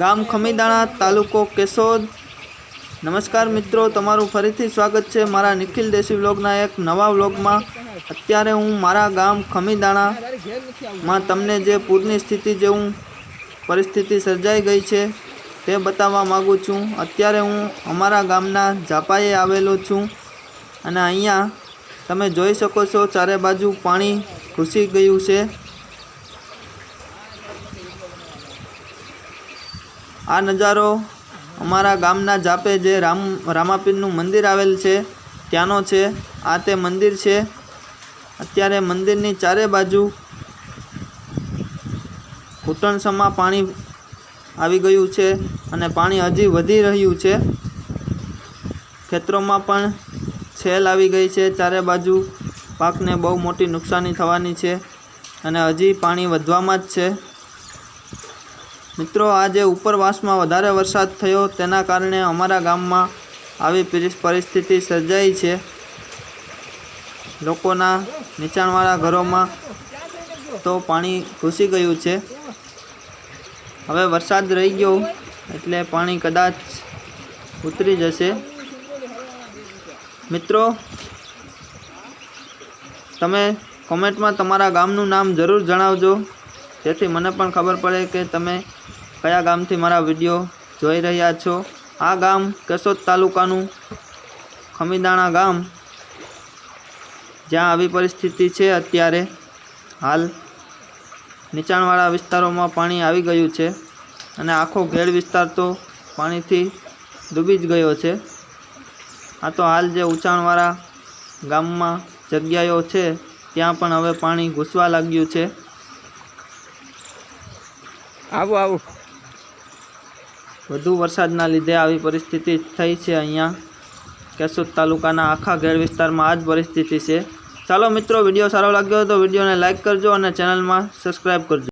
ગામ ખમીદાણા તાલુકો કેશોદ. નમસ્કાર મિત્રો, તમારું ફરીથી સ્વાગત છે મારા નિખિલ દેશી વ્લોગના એક નવા વ્લોગમાં. અત્યારે હું મારા ગામ ખમીદાણામાં તમને જે પૂરની સ્થિતિ જેવું પરિસ્થિતિ સર્જાઈ ગઈ છે તે બતાવવા માગું છું. અત્યારે હું અમારા ગામના ઝાપાએ આવેલો છું અને અહીંયા તમે જોઈ શકો છો ચારે બાજુ પાણી ઘૂસી ગયું છે. આ નજારો અમારા ગામના જાપે જે રામ રામાપીરનું મંદિર આવેલ છે, ત્યાંનો છે. આ તે મંદિર છે. અત્યારે મંદિરની ચારે બાજુ ઘૂંટણસમાં પાણી આવી ગયું છે અને પાણી હજી વધી રહ્યું છે. ખેતરોમાં પણ છેલ આવી ગઈ છે. ચારે બાજુ પાકને બહુ મોટી નુકસાની થવાની છે અને હજી પાણી વધવામાં જ છે. મિત્રો, આજે ઉપરવાસમાં વધારે વરસાદ થયો. તેના કારણે અમારા ગામમાં આવી પરિસ- પરિસ્થિતિ સર્જાઈ છે. લોકોના નીચાણવાળા ઘરોમાં તો પાણી ઘૂસી ગયું છે. હવે વરસાદ રહી ગયો એટલે પાણી કદાચ ઉતરી જશે. મિત્રો, તમે કોમેન્ટમાં તમારા ગામનું નામ જરૂર જણાવજો. જેથી મને પણ ખબર પડે કે તમે કયા ગામથી મારા વીડિયો જોઈ રહ્યા છો? આ ગામ કેશોદ તાલુકાનું ખમીદાણા ગામ. જ્યાં આવી પરિસ્થિતિ છે અત્યારે. હાલ નીચાણવાળા વિસ્તારોમાં પાણી આવી ગયું છે અને આખો ઘેડ વિસ્તાર તો પાણીથી ડૂબી જ ગયો છે. આ તો હાલ જે ઊંચાણવાળા ગામમાં જગ્યાઓ છે, ત્યાં પણ હવે પાણી ઘૂસવા લાગ્યું છે. આવો, આવું. વધુ વરસાદના લીધે આવી પરિસ્થિતિ થઈ છે અહીંયા. કેશોદ તાલુકાના આખા ઘેર વિસ્તારમાં આ જ પરિસ્થિતિ છે. ચાલો મિત્રો, વીડિયો સારો લાગ્યો તો વિડીયોને લાઇક કરજો અને ચેનલમાં સબસ્ક્રાઈબ કરજો.